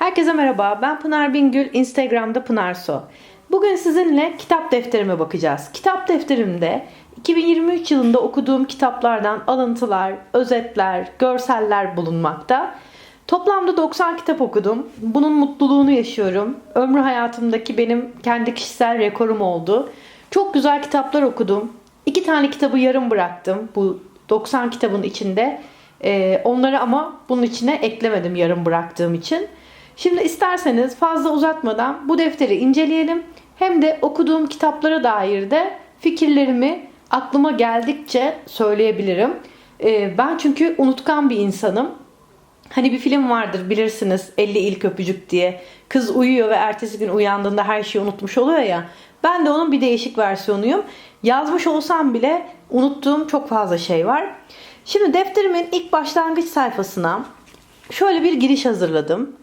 Herkese merhaba. Ben Pınar Bingül. Instagram'da Pınar So. Bugün sizinle kitap defterime bakacağız. Kitap defterimde 2023 yılında okuduğum kitaplardan alıntılar, özetler, görseller bulunmakta. Toplamda 90 kitap okudum. Bunun mutluluğunu yaşıyorum. Ömrü hayatımdaki benim kendi kişisel rekorum oldu. Çok güzel kitaplar okudum. İki tane kitabı yarım bıraktım bu 90 kitabın içinde. Ee, onları ama bunun içine eklemedim yarım bıraktığım için. Şimdi isterseniz fazla uzatmadan bu defteri inceleyelim. Hem de okuduğum kitaplara dair de fikirlerimi aklıma geldikçe söyleyebilirim. Ee, ben çünkü unutkan bir insanım. Hani bir film vardır bilirsiniz 50 ilk öpücük diye. Kız uyuyor ve ertesi gün uyandığında her şeyi unutmuş oluyor ya. Ben de onun bir değişik versiyonuyum. Yazmış olsam bile unuttuğum çok fazla şey var. Şimdi defterimin ilk başlangıç sayfasına şöyle bir giriş hazırladım.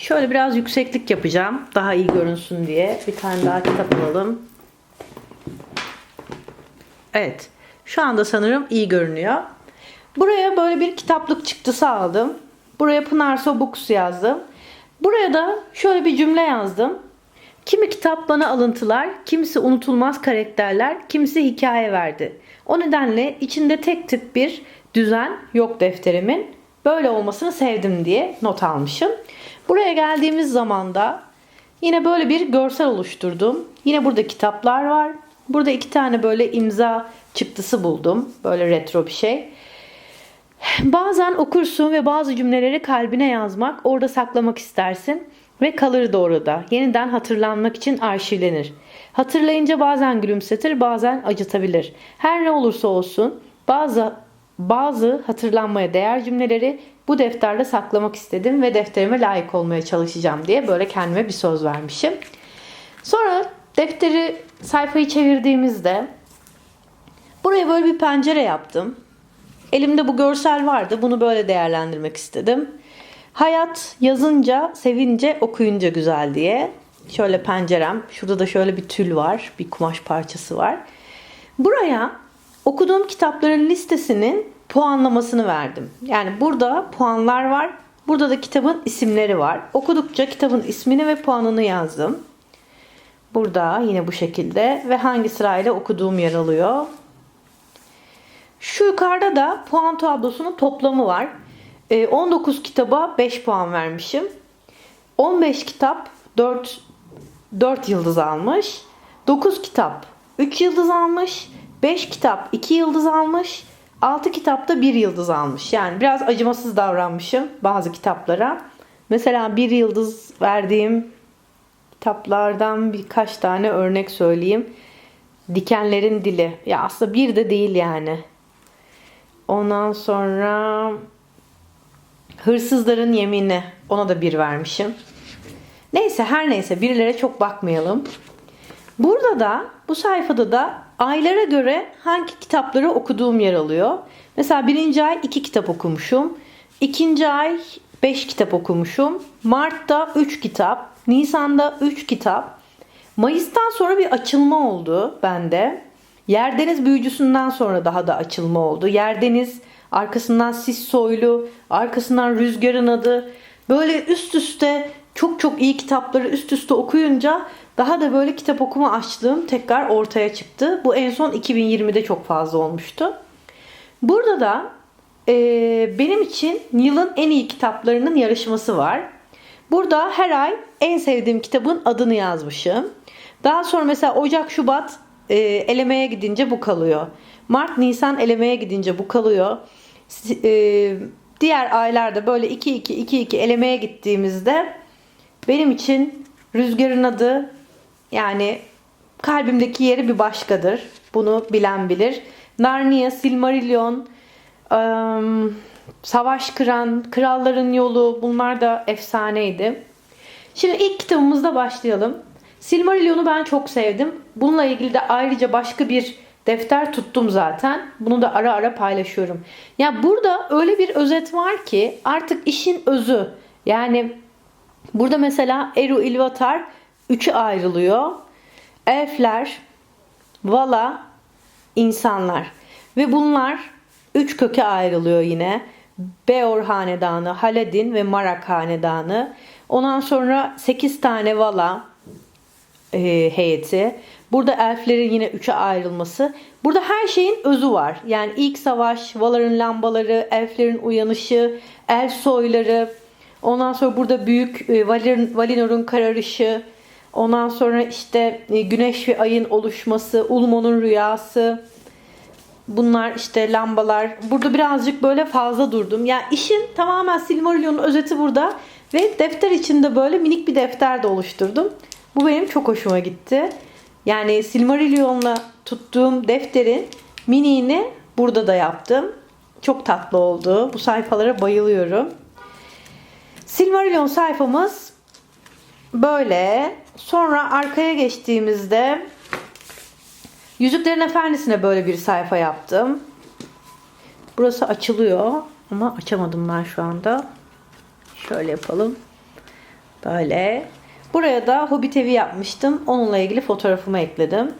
Şöyle biraz yükseklik yapacağım. Daha iyi görünsün diye. Bir tane daha kitap alalım. Evet. Şu anda sanırım iyi görünüyor. Buraya böyle bir kitaplık çıktısı aldım. Buraya Pınarso Books yazdım. Buraya da şöyle bir cümle yazdım. Kimi kitap bana alıntılar, kimisi unutulmaz karakterler, kimisi hikaye verdi. O nedenle içinde tek tip bir düzen yok defterimin. Böyle olmasını sevdim diye not almışım. Buraya geldiğimiz zaman da yine böyle bir görsel oluşturdum. Yine burada kitaplar var. Burada iki tane böyle imza çıktısı buldum. Böyle retro bir şey. Bazen okursun ve bazı cümleleri kalbine yazmak, orada saklamak istersin ve kalır da orada. Yeniden hatırlanmak için arşivlenir. Hatırlayınca bazen gülümsetir, bazen acıtabilir. Her ne olursa olsun bazı bazı hatırlanmaya değer cümleleri bu defterde saklamak istedim ve defterime layık olmaya çalışacağım diye böyle kendime bir söz vermişim. Sonra defteri sayfayı çevirdiğimizde buraya böyle bir pencere yaptım. Elimde bu görsel vardı. Bunu böyle değerlendirmek istedim. Hayat yazınca, sevince, okuyunca güzel diye. Şöyle pencerem. Şurada da şöyle bir tül var. Bir kumaş parçası var. Buraya okuduğum kitapların listesinin puanlamasını verdim. Yani burada puanlar var. Burada da kitabın isimleri var. Okudukça kitabın ismini ve puanını yazdım. Burada yine bu şekilde ve hangi sırayla okuduğum yer alıyor. Şu yukarıda da puan tablosunun toplamı var. 19 kitaba 5 puan vermişim. 15 kitap 4 4 yıldız almış. 9 kitap 3 yıldız almış. 5 kitap 2 yıldız almış. 6 kitapta 1 yıldız almış. Yani biraz acımasız davranmışım bazı kitaplara. Mesela 1 yıldız verdiğim kitaplardan birkaç tane örnek söyleyeyim. Dikenlerin Dili. Ya aslında bir de değil yani. Ondan sonra Hırsızların Yemini. Ona da bir vermişim. Neyse her neyse birilere çok bakmayalım. Burada da bu sayfada da aylara göre hangi kitapları okuduğum yer alıyor. Mesela birinci ay iki kitap okumuşum. İkinci ay beş kitap okumuşum. Mart'ta üç kitap. Nisan'da üç kitap. Mayıs'tan sonra bir açılma oldu bende. Yerdeniz büyücüsünden sonra daha da açılma oldu. Yerdeniz arkasından Sis Soylu, arkasından Rüzgar'ın adı. Böyle üst üste çok çok iyi kitapları üst üste okuyunca daha da böyle kitap okuma açlığım tekrar ortaya çıktı. Bu en son 2020'de çok fazla olmuştu. Burada da e, benim için yılın en iyi kitaplarının yarışması var. Burada her ay en sevdiğim kitabın adını yazmışım. Daha sonra mesela Ocak, Şubat e, elemeye gidince bu kalıyor. Mart, Nisan elemeye gidince bu kalıyor. E, diğer aylarda böyle 2-2-2-2 elemeye gittiğimizde benim için Rüzgar'ın adı yani kalbimdeki yeri bir başkadır. Bunu bilen bilir. Narnia, Silmarillion, ıı, Savaş Kıran, Kralların Yolu bunlar da efsaneydi. Şimdi ilk kitabımızda başlayalım. Silmarillion'u ben çok sevdim. Bununla ilgili de ayrıca başka bir defter tuttum zaten. Bunu da ara ara paylaşıyorum. Ya burada öyle bir özet var ki artık işin özü. Yani burada mesela Eru Ilvatar üçü ayrılıyor. Elfler, Vala, insanlar. Ve bunlar üç köke ayrılıyor yine. Beor Hanedanı, Haledin ve Marak Hanedanı. Ondan sonra 8 tane Vala e, heyeti. Burada elflerin yine üçe ayrılması. Burada her şeyin özü var. Yani ilk savaş, Valar'ın lambaları, elflerin uyanışı, elf soyları. Ondan sonra burada büyük e, Valinor'un kararışı. Ondan sonra işte e, güneş ve ayın oluşması, Ulmo'nun rüyası. Bunlar işte lambalar. Burada birazcık böyle fazla durdum. Yani işin tamamen Silmarillion'un özeti burada. Ve defter içinde böyle minik bir defter de oluşturdum. Bu benim çok hoşuma gitti. Yani Silmarillion'la tuttuğum defterin miniğini burada da yaptım. Çok tatlı oldu. Bu sayfalara bayılıyorum. Silmarillion sayfamız böyle. Sonra arkaya geçtiğimizde Yüzüklerin Efendisi'ne böyle bir sayfa yaptım. Burası açılıyor ama açamadım ben şu anda. Şöyle yapalım. Böyle. Buraya da Hobbit evi yapmıştım. Onunla ilgili fotoğrafımı ekledim.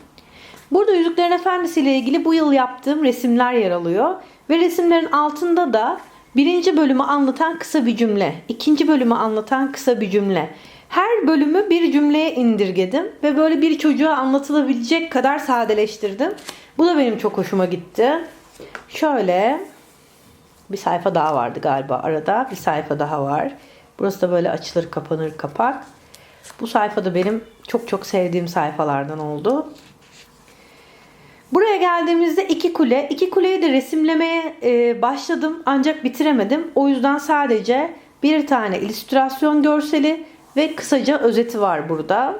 Burada Yüzüklerin Efendisi ile ilgili bu yıl yaptığım resimler yer alıyor. Ve resimlerin altında da birinci bölümü anlatan kısa bir cümle, ikinci bölümü anlatan kısa bir cümle. Her bölümü bir cümleye indirgedim ve böyle bir çocuğa anlatılabilecek kadar sadeleştirdim. Bu da benim çok hoşuma gitti. Şöyle bir sayfa daha vardı galiba arada. Bir sayfa daha var. Burası da böyle açılır kapanır kapak. Bu sayfa da benim çok çok sevdiğim sayfalardan oldu. Buraya geldiğimizde iki kule. İki kuleyi de resimlemeye e, başladım ancak bitiremedim. O yüzden sadece bir tane illüstrasyon görseli ve kısaca özeti var burada.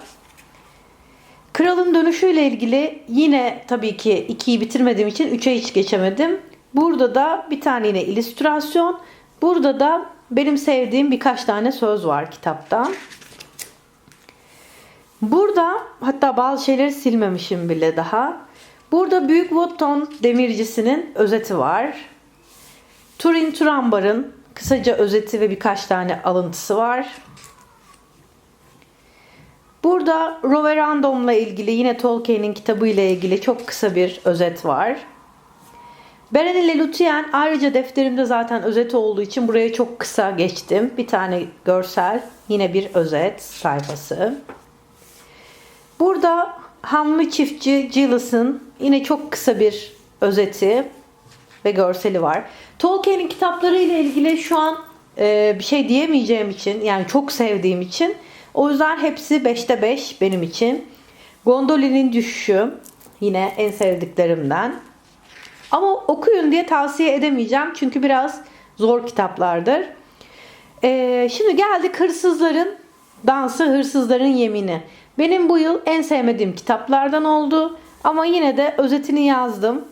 Kralın dönüşüyle ilgili yine tabii ki 2'yi bitirmediğim için 3'e hiç geçemedim. Burada da bir tane yine illüstrasyon. Burada da benim sevdiğim birkaç tane söz var kitaptan. Burada hatta bazı şeyleri silmemişim bile daha. Burada Büyük Wotton demircisinin özeti var. Turin Turambar'ın kısaca özeti ve birkaç tane alıntısı var. Burada Roverandom'la ilgili yine Tolkien'in kitabı ile ilgili çok kısa bir özet var. Beren ile Lutien ayrıca defterimde zaten özet olduğu için buraya çok kısa geçtim. Bir tane görsel, yine bir özet sayfası. Burada Hamlı çiftçi Gillis'ın yine çok kısa bir özeti ve görseli var. Tolkien'in kitapları ile ilgili şu an e, bir şey diyemeyeceğim için yani çok sevdiğim için o yüzden hepsi 5'te 5 benim için. Gondolin'in düşüşü yine en sevdiklerimden. Ama okuyun diye tavsiye edemeyeceğim çünkü biraz zor kitaplardır. Ee, şimdi geldik hırsızların dansı, hırsızların yemini. Benim bu yıl en sevmediğim kitaplardan oldu. Ama yine de özetini yazdım.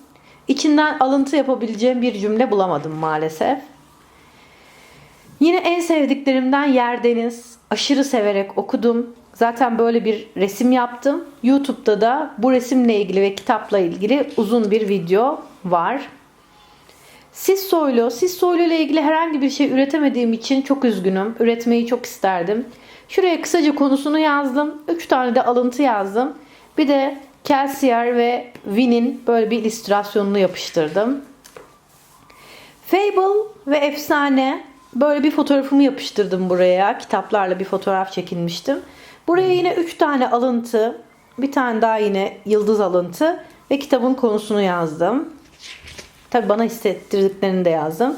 İçinden alıntı yapabileceğim bir cümle bulamadım maalesef. Yine en sevdiklerimden Yer Deniz. Aşırı severek okudum. Zaten böyle bir resim yaptım. YouTube'da da bu resimle ilgili ve kitapla ilgili uzun bir video var. Sis Soylu. Sis Soylu ile ilgili herhangi bir şey üretemediğim için çok üzgünüm. Üretmeyi çok isterdim. Şuraya kısaca konusunu yazdım. 3 tane de alıntı yazdım. Bir de Kelsier ve Win'in böyle bir illüstrasyonunu yapıştırdım. Fable ve Efsane böyle bir fotoğrafımı yapıştırdım buraya. Kitaplarla bir fotoğraf çekinmiştim. Buraya yine 3 tane alıntı, bir tane daha yine yıldız alıntı ve kitabın konusunu yazdım. Tabi bana hissettirdiklerini de yazdım.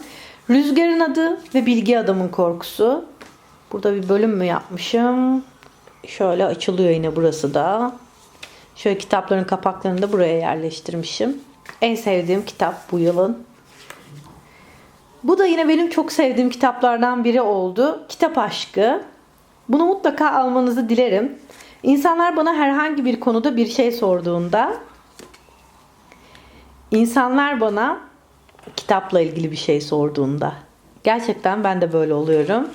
Rüzgarın adı ve bilgi adamın korkusu. Burada bir bölüm mü yapmışım? Şöyle açılıyor yine burası da. Şöyle kitapların kapaklarını da buraya yerleştirmişim. En sevdiğim kitap bu yılın. Bu da yine benim çok sevdiğim kitaplardan biri oldu. Kitap aşkı. Bunu mutlaka almanızı dilerim. İnsanlar bana herhangi bir konuda bir şey sorduğunda insanlar bana kitapla ilgili bir şey sorduğunda gerçekten ben de böyle oluyorum.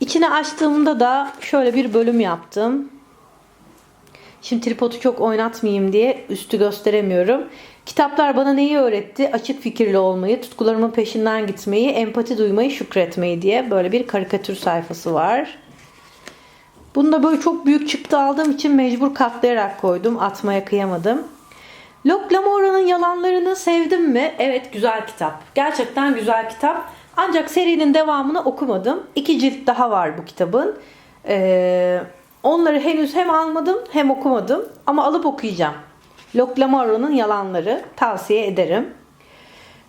İçine açtığımda da şöyle bir bölüm yaptım. Şimdi tripodu çok oynatmayayım diye üstü gösteremiyorum. Kitaplar bana neyi öğretti? Açık fikirli olmayı, tutkularımın peşinden gitmeyi, empati duymayı, şükretmeyi diye böyle bir karikatür sayfası var. Bunu da böyle çok büyük çıktı aldığım için mecbur katlayarak koydum. Atmaya kıyamadım. Locke Lamora'nın yalanlarını sevdim mi? Evet güzel kitap. Gerçekten güzel kitap. Ancak serinin devamını okumadım. İki cilt daha var bu kitabın. Ee, onları henüz hem almadım hem okumadım. Ama alıp okuyacağım. Locke Lamaro'nun Yalanları tavsiye ederim.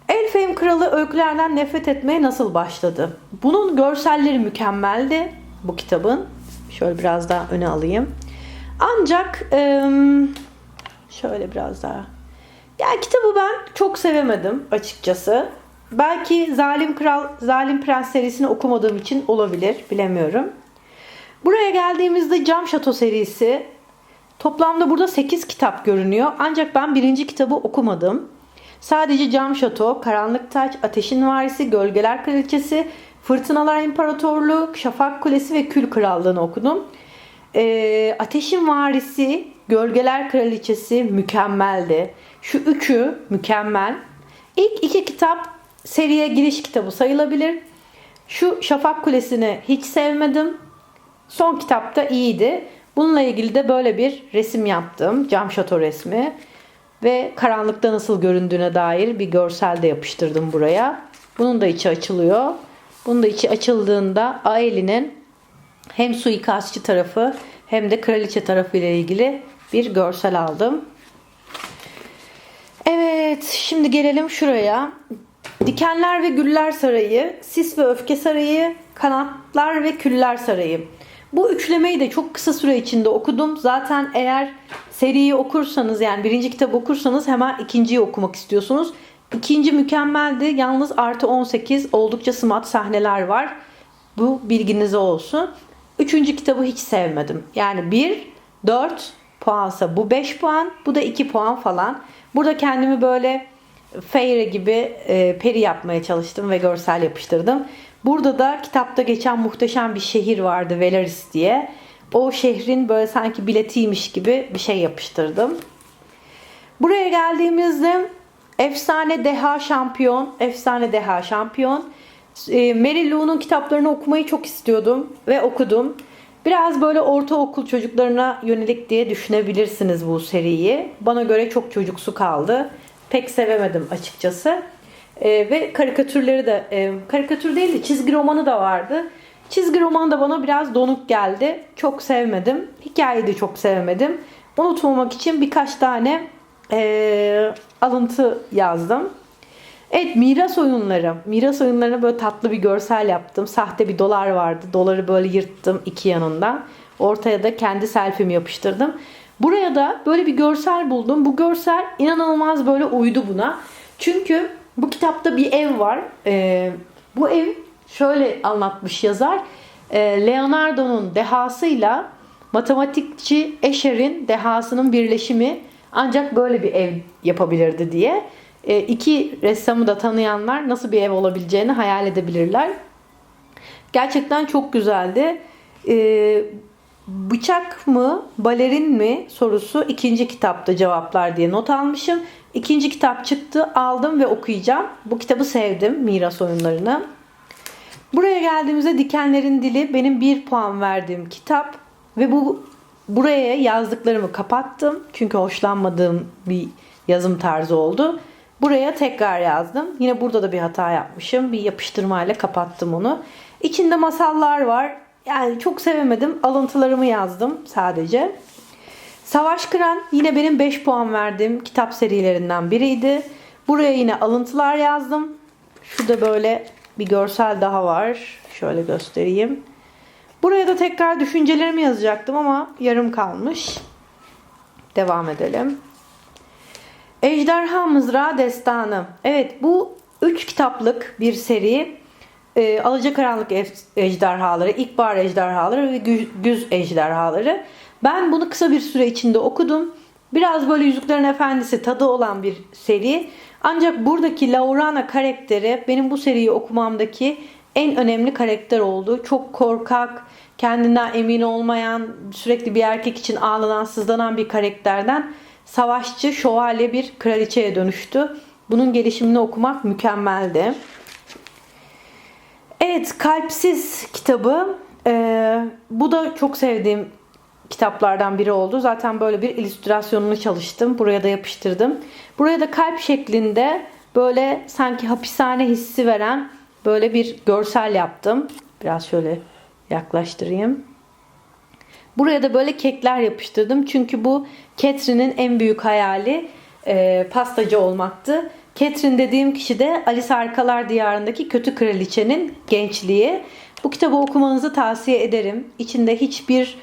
Elfheim Kralı öykülerden nefret etmeye nasıl başladı? Bunun görselleri mükemmeldi bu kitabın. Şöyle biraz daha öne alayım. Ancak şöyle biraz daha. Ya kitabı ben çok sevemedim açıkçası. Belki Zalim Kral, Zalim Prens serisini okumadığım için olabilir, bilemiyorum. Buraya geldiğimizde Cam Şato serisi toplamda burada 8 kitap görünüyor. Ancak ben birinci kitabı okumadım. Sadece Cam Şato, Karanlık Taç, Ateşin Varisi, Gölgeler Kraliçesi, Fırtınalar İmparatorluğu, Şafak Kulesi ve Kül Krallığını okudum. Ee, Ateşin Varisi, Gölgeler Kraliçesi mükemmeldi. Şu üçü mükemmel. İlk iki kitap seriye giriş kitabı sayılabilir. Şu Şafak Kulesi'ni hiç sevmedim. Son kitapta iyiydi. Bununla ilgili de böyle bir resim yaptım. Cam şato resmi. Ve karanlıkta nasıl göründüğüne dair bir görsel de yapıştırdım buraya. Bunun da içi açılıyor. Bunun da içi açıldığında Aeli'nin hem suikastçı tarafı hem de kraliçe tarafı ile ilgili bir görsel aldım. Evet, şimdi gelelim şuraya. Dikenler ve Güller Sarayı, Sis ve Öfke Sarayı, Kanatlar ve Küller Sarayı. Bu üçlemeyi de çok kısa süre içinde okudum. Zaten eğer seriyi okursanız yani birinci kitabı okursanız hemen ikinciyi okumak istiyorsunuz. İkinci mükemmeldi. Yalnız artı 18 oldukça smart sahneler var. Bu bilginize olsun. Üçüncü kitabı hiç sevmedim. Yani 1, 4 puansa bu 5 puan, bu da 2 puan falan. Burada kendimi böyle Feyre gibi e, peri yapmaya çalıştım ve görsel yapıştırdım. Burada da kitapta geçen muhteşem bir şehir vardı Velaris diye. O şehrin böyle sanki biletiymiş gibi bir şey yapıştırdım. Buraya geldiğimizde Efsane Deha Şampiyon, Efsane Deha Şampiyon. E, Mary Lou'nun kitaplarını okumayı çok istiyordum ve okudum. Biraz böyle ortaokul çocuklarına yönelik diye düşünebilirsiniz bu seriyi. Bana göre çok çocuksu kaldı. Pek sevemedim açıkçası. E, ve karikatürleri de, e, karikatür değil de çizgi romanı da vardı. Çizgi roman da bana biraz donuk geldi. Çok sevmedim. Hikayeyi de çok sevmedim. Unutmamak için birkaç tane e, alıntı yazdım. Evet miras oyunları. Miras oyunlarına böyle tatlı bir görsel yaptım. Sahte bir dolar vardı. Doları böyle yırttım iki yanından. Ortaya da kendi selfie'mi yapıştırdım. Buraya da böyle bir görsel buldum. Bu görsel inanılmaz böyle uydu buna. Çünkü bu kitapta bir ev var. Ee, bu ev şöyle anlatmış yazar. Ee, Leonardo'nun dehasıyla matematikçi Escher'in dehasının birleşimi ancak böyle bir ev yapabilirdi diye. E, iki ressamı da tanıyanlar nasıl bir ev olabileceğini hayal edebilirler. Gerçekten çok güzeldi. E, bıçak mı, balerin mi sorusu ikinci kitapta cevaplar diye not almışım. İkinci kitap çıktı, aldım ve okuyacağım. Bu kitabı sevdim, miras oyunlarını. Buraya geldiğimizde Dikenlerin Dili benim bir puan verdiğim kitap ve bu buraya yazdıklarımı kapattım. Çünkü hoşlanmadığım bir yazım tarzı oldu. Buraya tekrar yazdım. Yine burada da bir hata yapmışım. Bir yapıştırmayla kapattım onu. İçinde masallar var. Yani çok sevemedim. Alıntılarımı yazdım sadece. Savaş Kıran yine benim 5 puan verdiğim kitap serilerinden biriydi. Buraya yine alıntılar yazdım. Şurada böyle bir görsel daha var. Şöyle göstereyim. Buraya da tekrar düşüncelerimi yazacaktım ama yarım kalmış. Devam edelim. Ejderha Mızrağı Destanı. Evet bu 3 kitaplık bir seri. E, Alacakaranlık Ejderhaları, İlkbahar Ejderhaları ve Güz Ejderhaları. Ben bunu kısa bir süre içinde okudum. Biraz böyle Yüzüklerin Efendisi tadı olan bir seri. Ancak buradaki Laurana karakteri benim bu seriyi okumamdaki en önemli karakter oldu. Çok korkak, kendinden emin olmayan, sürekli bir erkek için ağlanan, sızlanan bir karakterden savaşçı, şövalye bir kraliçeye dönüştü. Bunun gelişimini okumak mükemmeldi. Evet, Kalpsiz kitabı. Ee, bu da çok sevdiğim kitaplardan biri oldu. Zaten böyle bir illüstrasyonunu çalıştım. Buraya da yapıştırdım. Buraya da kalp şeklinde böyle sanki hapishane hissi veren böyle bir görsel yaptım. Biraz şöyle yaklaştırayım. Buraya da böyle kekler yapıştırdım. Çünkü bu Catherine'in en büyük hayali e, pastacı olmaktı. Catherine dediğim kişi de Alice Arkalar Diyarı'ndaki kötü kraliçenin gençliği. Bu kitabı okumanızı tavsiye ederim. İçinde hiçbir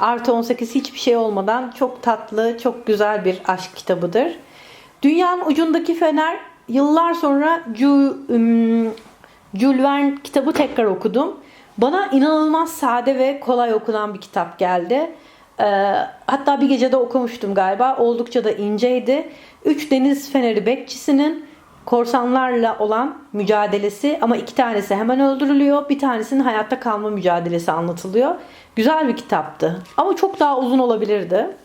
artı 18 hiçbir şey olmadan çok tatlı, çok güzel bir aşk kitabıdır. Dünyanın Ucundaki Fener yıllar sonra Ju, Jules Verne kitabı tekrar okudum. Bana inanılmaz sade ve kolay okunan bir kitap geldi. Hatta bir gecede okumuştum galiba. Oldukça da inceydi. Üç Deniz Feneri bekçisinin korsanlarla olan mücadelesi ama iki tanesi hemen öldürülüyor. Bir tanesinin hayatta kalma mücadelesi anlatılıyor. Güzel bir kitaptı. Ama çok daha uzun olabilirdi.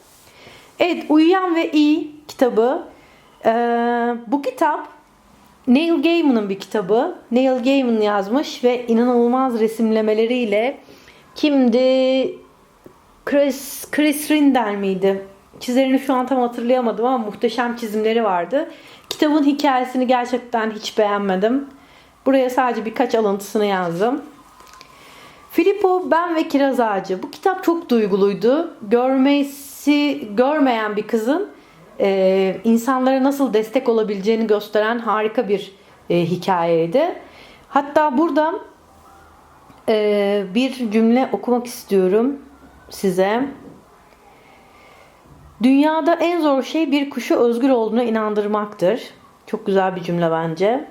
Evet, Uyuyan ve İyi kitabı. Ee, bu kitap Neil Gaiman'ın bir kitabı. Neil Gaiman yazmış ve inanılmaz resimlemeleriyle kimdi? Chris, Chris Rinder miydi? Çizerini şu an tam hatırlayamadım ama muhteşem çizimleri vardı. Kitabın hikayesini gerçekten hiç beğenmedim. Buraya sadece birkaç alıntısını yazdım. Filippo Ben ve Kiraz Ağacı. Bu kitap çok duyguluydu. Görmesi görmeyen bir kızın e, insanlara nasıl destek olabileceğini gösteren harika bir e, hikayeydi. Hatta burada e, bir cümle okumak istiyorum size. Dünyada en zor şey bir kuşu özgür olduğuna inandırmaktır. Çok güzel bir cümle bence.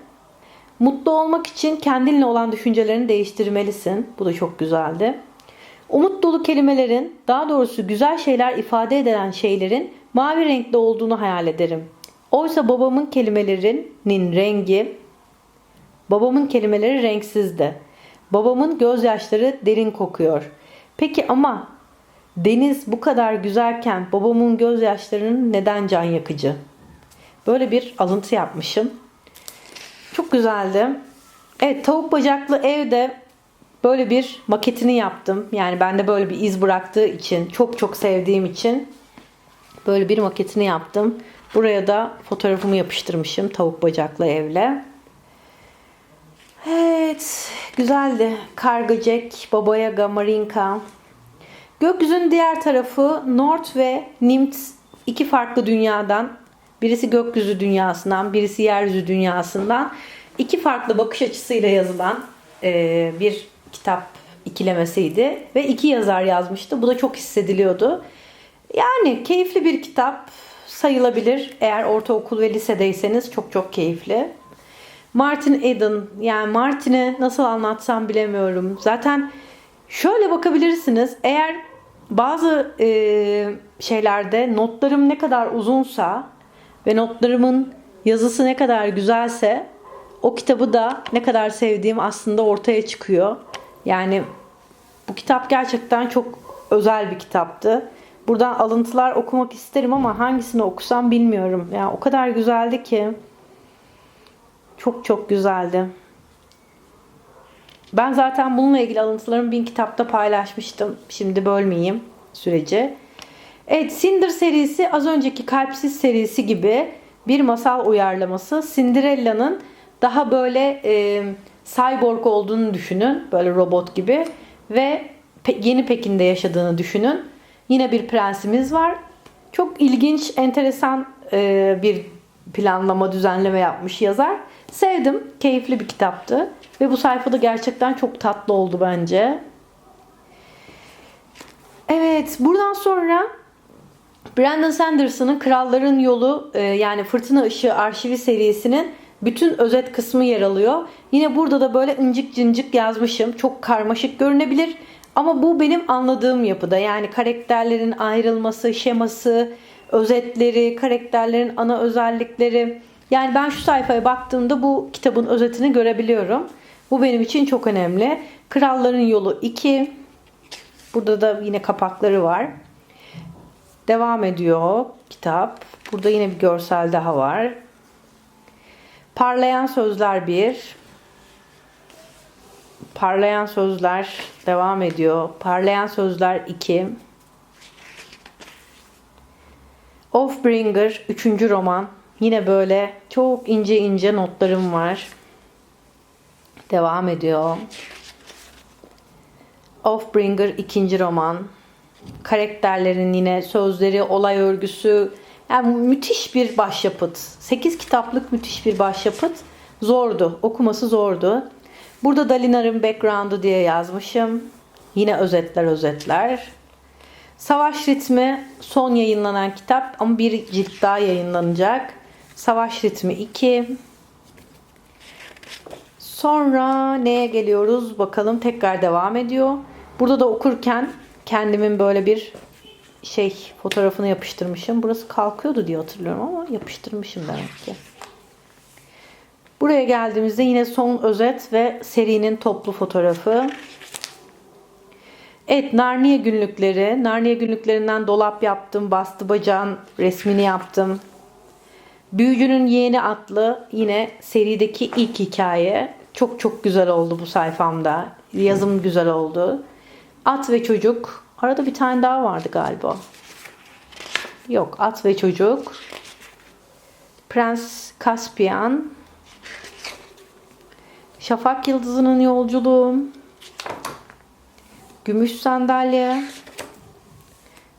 Mutlu olmak için kendinle olan düşüncelerini değiştirmelisin. Bu da çok güzeldi. Umut dolu kelimelerin, daha doğrusu güzel şeyler ifade edilen şeylerin mavi renkli olduğunu hayal ederim. Oysa babamın kelimelerinin rengi, babamın kelimeleri renksizdi. Babamın gözyaşları derin kokuyor. Peki ama deniz bu kadar güzelken babamın gözyaşlarının neden can yakıcı? Böyle bir alıntı yapmışım. Çok güzeldi. Evet tavuk bacaklı evde böyle bir maketini yaptım. Yani bende böyle bir iz bıraktığı için çok çok sevdiğim için böyle bir maketini yaptım. Buraya da fotoğrafımı yapıştırmışım tavuk bacaklı evle. Evet güzeldi. Karga Jack, Baba Yaga, Marinka. Gökyüzünün diğer tarafı North ve Nimt iki farklı dünyadan birisi gökyüzü dünyasından birisi yeryüzü dünyasından iki farklı bakış açısıyla yazılan e, bir kitap ikilemesiydi ve iki yazar yazmıştı. Bu da çok hissediliyordu. Yani keyifli bir kitap sayılabilir. Eğer ortaokul ve lisedeyseniz çok çok keyifli. Martin Eden yani Martin'i nasıl anlatsam bilemiyorum. Zaten şöyle bakabilirsiniz. Eğer bazı e, şeylerde notlarım ne kadar uzunsa ve notlarımın yazısı ne kadar güzelse o kitabı da ne kadar sevdiğim aslında ortaya çıkıyor. Yani bu kitap gerçekten çok özel bir kitaptı. Buradan alıntılar okumak isterim ama hangisini okusam bilmiyorum. Yani o kadar güzeldi ki. Çok çok güzeldi. Ben zaten bununla ilgili alıntılarımı bin kitapta paylaşmıştım. Şimdi bölmeyeyim süreci. Evet Cinder serisi az önceki Kalpsiz serisi gibi bir masal uyarlaması. Cinderella'nın daha böyle e, cyborg olduğunu düşünün. Böyle robot gibi. Ve yeni Pekin'de yaşadığını düşünün. Yine bir prensimiz var. Çok ilginç, enteresan e, bir planlama, düzenleme yapmış yazar. Sevdim. Keyifli bir kitaptı. Ve bu sayfada gerçekten çok tatlı oldu bence. Evet, buradan sonra Brandon Sanderson'ın Kralların Yolu e, yani Fırtına Işığı arşivi serisinin bütün özet kısmı yer alıyor. Yine burada da böyle incik cincik yazmışım. Çok karmaşık görünebilir. Ama bu benim anladığım yapıda. Yani karakterlerin ayrılması, şeması, özetleri, karakterlerin ana özellikleri. Yani ben şu sayfaya baktığımda bu kitabın özetini görebiliyorum. Bu benim için çok önemli. Kralların Yolu 2. Burada da yine kapakları var. Devam ediyor kitap. Burada yine bir görsel daha var. Parlayan Sözler 1. Parlayan Sözler devam ediyor. Parlayan Sözler 2. Offbringer 3. roman. Yine böyle çok ince ince notlarım var. Devam ediyor. Offbringer ikinci roman. Karakterlerin yine sözleri, olay örgüsü. Yani müthiş bir başyapıt. 8 kitaplık müthiş bir başyapıt. Zordu. Okuması zordu. Burada Dalinar'ın background'u diye yazmışım. Yine özetler özetler. Savaş Ritmi son yayınlanan kitap ama bir cilt daha yayınlanacak. Savaş Ritmi 2. Sonra neye geliyoruz bakalım tekrar devam ediyor. Burada da okurken kendimin böyle bir şey fotoğrafını yapıştırmışım. Burası kalkıyordu diye hatırlıyorum ama yapıştırmışım demek ki. Buraya geldiğimizde yine son özet ve serinin toplu fotoğrafı. Evet Narnia günlükleri. Narnia günlüklerinden dolap yaptım. Bastı bacağın resmini yaptım. Büyücünün Yeğeni adlı yine serideki ilk hikaye. Çok çok güzel oldu bu sayfamda. Yazım güzel oldu. At ve Çocuk. Arada bir tane daha vardı galiba. Yok At ve Çocuk. Prens Caspian. Şafak Yıldızı'nın yolculuğu. Gümüş Sandalye.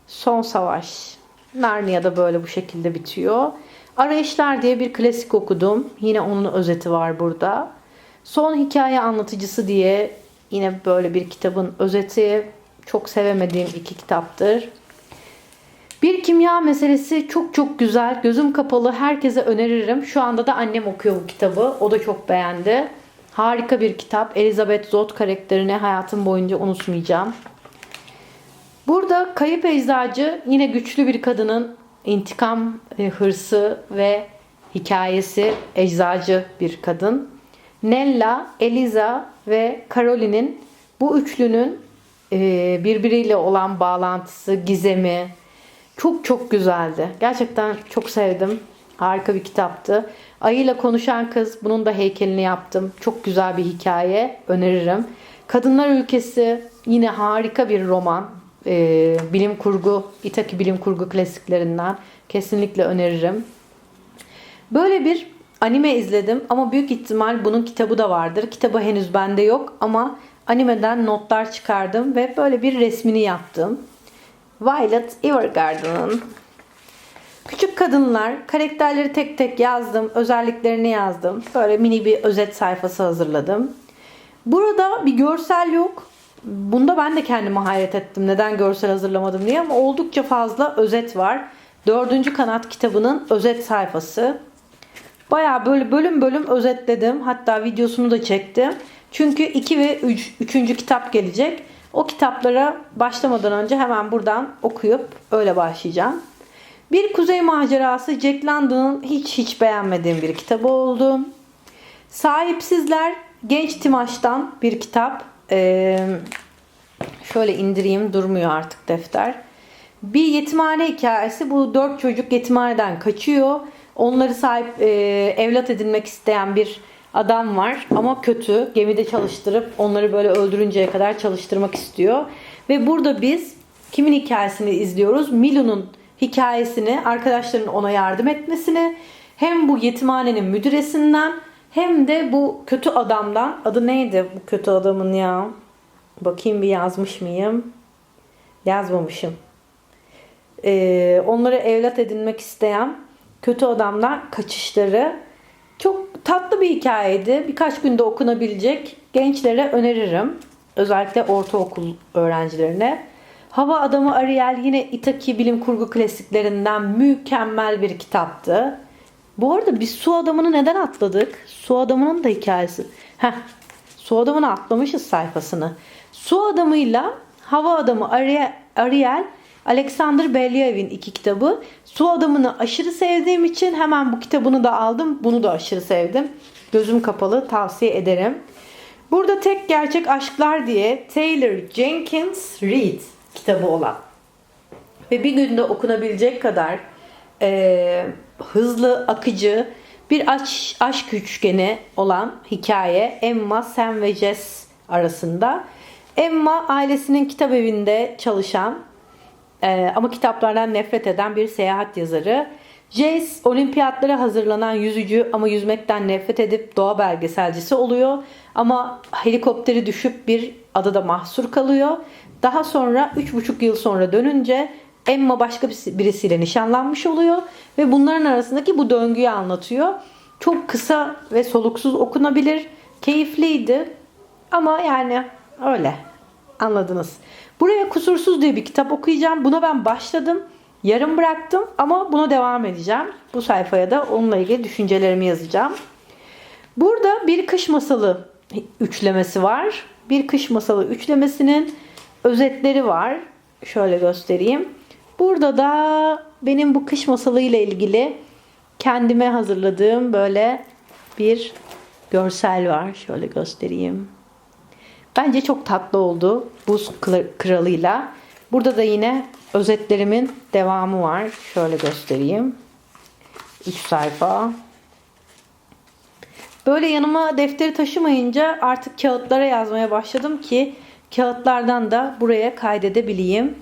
Son Savaş. Narnia'da böyle bu şekilde bitiyor. Arayışlar diye bir klasik okudum. Yine onun özeti var burada. Son hikaye anlatıcısı diye yine böyle bir kitabın özeti. Çok sevemediğim iki kitaptır. Bir kimya meselesi çok çok güzel. Gözüm kapalı herkese öneririm. Şu anda da annem okuyor bu kitabı. O da çok beğendi. Harika bir kitap. Elizabeth Zott karakterini hayatım boyunca unutmayacağım. Burada kayıp eczacı yine güçlü bir kadının intikam e, hırsı ve hikayesi eczacı bir kadın. Nella, Eliza ve Caroline'in bu üçlünün e, birbiriyle olan bağlantısı, gizemi çok çok güzeldi. Gerçekten çok sevdim. Harika bir kitaptı. Ayıyla konuşan kız. Bunun da heykelini yaptım. Çok güzel bir hikaye. Öneririm. Kadınlar Ülkesi yine harika bir roman. Ee, bilim kurgu, İtaki bilim kurgu klasiklerinden. Kesinlikle öneririm. Böyle bir anime izledim ama büyük ihtimal bunun kitabı da vardır. Kitabı henüz bende yok ama animeden notlar çıkardım ve böyle bir resmini yaptım. Violet Evergarden'ın Küçük kadınlar karakterleri tek tek yazdım. Özelliklerini yazdım. Böyle mini bir özet sayfası hazırladım. Burada bir görsel yok. Bunda ben de kendime hayret ettim. Neden görsel hazırlamadım diye ama oldukça fazla özet var. Dördüncü kanat kitabının özet sayfası. Baya böyle bölüm bölüm özetledim. Hatta videosunu da çektim. Çünkü 2 ve 3. Üç, kitap gelecek. O kitaplara başlamadan önce hemen buradan okuyup öyle başlayacağım. Bir Kuzey Macerası Jack London'ın hiç hiç beğenmediğim bir kitabı oldu. Sahipsizler Genç Timaş'tan bir kitap. Ee, şöyle indireyim durmuyor artık defter. Bir yetimhane hikayesi. Bu dört çocuk yetimhaneden kaçıyor. Onları sahip e, evlat edinmek isteyen bir adam var ama kötü. Gemide çalıştırıp onları böyle öldürünceye kadar çalıştırmak istiyor. Ve burada biz kimin hikayesini izliyoruz? Milu'nun hikayesini, arkadaşlarının ona yardım etmesini, hem bu yetimhanenin müdüresinden hem de bu kötü adamdan, adı neydi bu kötü adamın ya? Bakayım bir yazmış mıyım? Yazmamışım. Ee, onları evlat edinmek isteyen kötü adamdan kaçışları çok tatlı bir hikayeydi. Birkaç günde okunabilecek gençlere öneririm. Özellikle ortaokul öğrencilerine. Hava Adamı Ariel yine Itaki bilim kurgu klasiklerinden mükemmel bir kitaptı. Bu arada biz su adamını neden atladık? Su adamının da hikayesi. Heh, su adamını atlamışız sayfasını. Su adamıyla hava adamı Ariel, Alexander Belyayev'in iki kitabı. Su adamını aşırı sevdiğim için hemen bu kitabını da aldım. Bunu da aşırı sevdim. Gözüm kapalı tavsiye ederim. Burada tek gerçek aşklar diye Taylor Jenkins Reid kitabı olan ve bir günde okunabilecek kadar e, hızlı, akıcı bir aşk, aşk üçgeni olan hikaye Emma, Sam ve Jess arasında. Emma ailesinin kitap evinde çalışan e, ama kitaplardan nefret eden bir seyahat yazarı. Jess olimpiyatlara hazırlanan yüzücü ama yüzmekten nefret edip doğa belgeselcisi oluyor. Ama helikopteri düşüp bir adada mahsur kalıyor. Daha sonra 3,5 yıl sonra dönünce Emma başka birisi- birisiyle nişanlanmış oluyor ve bunların arasındaki bu döngüyü anlatıyor. Çok kısa ve soluksuz okunabilir. Keyifliydi. Ama yani öyle. Anladınız. Buraya Kusursuz diye bir kitap okuyacağım. Buna ben başladım. Yarım bıraktım ama buna devam edeceğim. Bu sayfaya da onunla ilgili düşüncelerimi yazacağım. Burada bir kış masalı üçlemesi var. Bir kış masalı üçlemesinin özetleri var. Şöyle göstereyim. Burada da benim bu kış masalı ile ilgili kendime hazırladığım böyle bir görsel var. Şöyle göstereyim. Bence çok tatlı oldu Buz Kralı'yla. Burada da yine özetlerimin devamı var. Şöyle göstereyim. 3 sayfa. Böyle yanıma defteri taşımayınca artık kağıtlara yazmaya başladım ki kağıtlardan da buraya kaydedebileyim.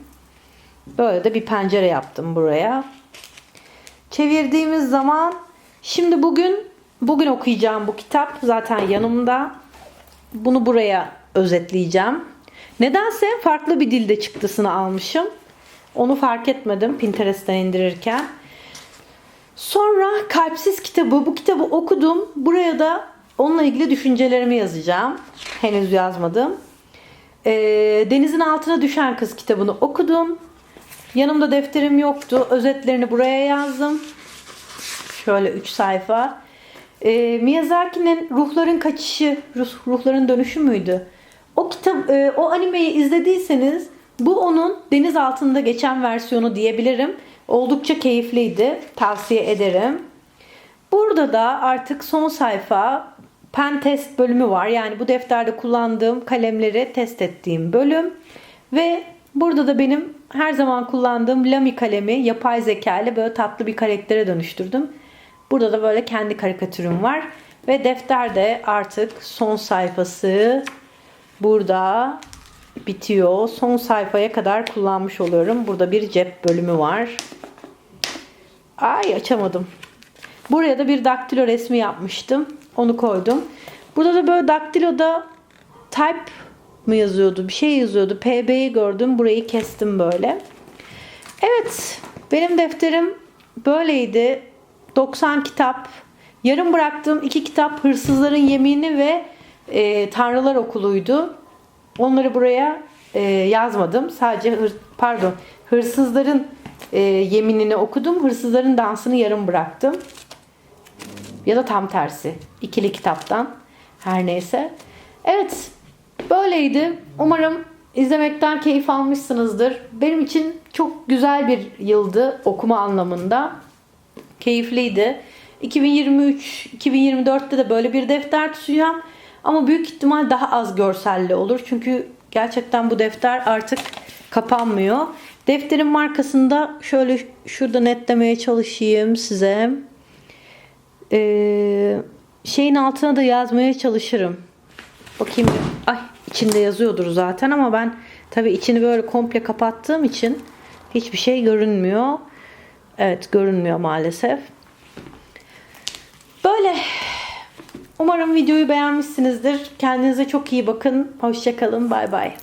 Böyle de bir pencere yaptım buraya. Çevirdiğimiz zaman şimdi bugün bugün okuyacağım bu kitap zaten yanımda. Bunu buraya özetleyeceğim. Nedense farklı bir dilde çıktısını almışım. Onu fark etmedim Pinterest'ten indirirken. Sonra Kalpsiz kitabı. Bu kitabı okudum. Buraya da onunla ilgili düşüncelerimi yazacağım. Henüz yazmadım. Ee, Denizin Altına Düşen Kız kitabını okudum. Yanımda defterim yoktu. Özetlerini buraya yazdım. Şöyle 3 sayfa. Ee, Miyazaki'nin Ruhların Kaçışı, Ruh- Ruhların Dönüşü müydü? O kitap, e, o animeyi izlediyseniz bu onun deniz altında geçen versiyonu diyebilirim. Oldukça keyifliydi. Tavsiye ederim. Burada da artık son sayfa pen test bölümü var. Yani bu defterde kullandığım kalemleri test ettiğim bölüm. Ve burada da benim her zaman kullandığım Lamy kalemi yapay zeka ile böyle tatlı bir karaktere dönüştürdüm. Burada da böyle kendi karikatürüm var. Ve defterde artık son sayfası burada bitiyor. Son sayfaya kadar kullanmış oluyorum. Burada bir cep bölümü var. Ay açamadım. Buraya da bir daktilo resmi yapmıştım. Onu koydum. Burada da böyle daktiloda type mı yazıyordu? Bir şey yazıyordu. PB'yi gördüm. Burayı kestim böyle. Evet. Benim defterim böyleydi. 90 kitap. Yarım bıraktığım iki kitap Hırsızların Yemini ve e, Tanrılar Okulu'ydu. Onları buraya e, yazmadım. Sadece hır- pardon Hırsızların e, Yeminini okudum. Hırsızların Dansını yarım bıraktım. Ya da tam tersi. İkili kitaptan. Her neyse. Evet. Böyleydi. Umarım izlemekten keyif almışsınızdır. Benim için çok güzel bir yıldı okuma anlamında. Keyifliydi. 2023-2024'te de böyle bir defter tutacağım. Ama büyük ihtimal daha az görselli olur. Çünkü gerçekten bu defter artık kapanmıyor. Defterin markasında şöyle şurada netlemeye çalışayım size. Ee, şeyin altına da yazmaya çalışırım. Bakayım. Ay içinde yazıyordur zaten ama ben tabii içini böyle komple kapattığım için hiçbir şey görünmüyor. Evet görünmüyor maalesef. Böyle. Umarım videoyu beğenmişsinizdir. Kendinize çok iyi bakın. Hoşçakalın. Bay bay.